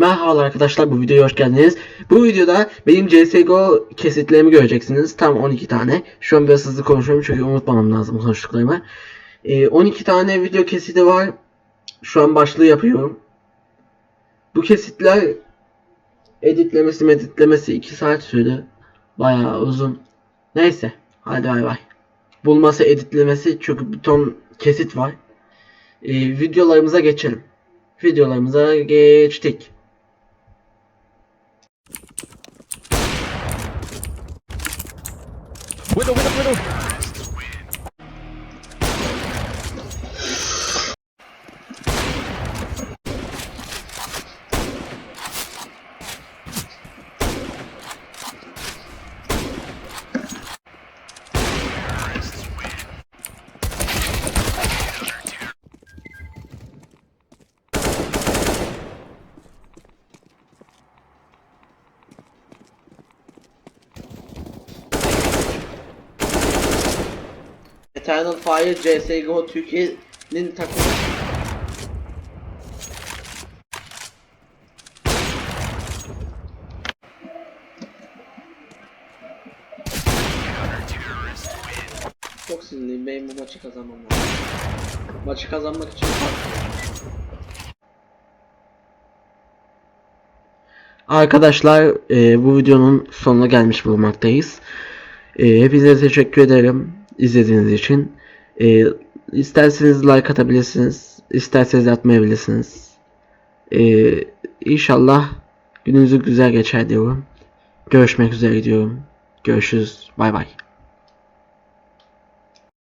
Merhaba arkadaşlar bu videoya hoş geldiniz. Bu videoda benim CSGO kesitlerimi göreceksiniz. Tam 12 tane. Şu an biraz hızlı konuşuyorum çünkü unutmamam lazım konuştuklarımı. Ee, 12 tane video kesiti var. Şu an başlığı yapıyorum. Bu kesitler editlemesi meditlemesi 2 saat sürdü. Bayağı uzun. Neyse. Hadi bay bay. Bulması editlemesi çünkü bir ton kesit var. Ee, videolarımıza geçelim. Videolarımıza geçtik. Widow, widow, widow. Eternal Fire CSGO Türkiye'nin takımı. Çok sinirliyim. Benim bu maçı kazanmam lazım. Maçı kazanmak için Arkadaşlar e, bu videonun sonuna gelmiş bulunmaktayız. E, hepinize teşekkür ederim izlediğiniz için. E, isterseniz like atabilirsiniz. isterseniz atmayabilirsiniz. E, inşallah gününüzü güzel geçer diyorum. Görüşmek üzere diyorum. Görüşürüz. Bay bay.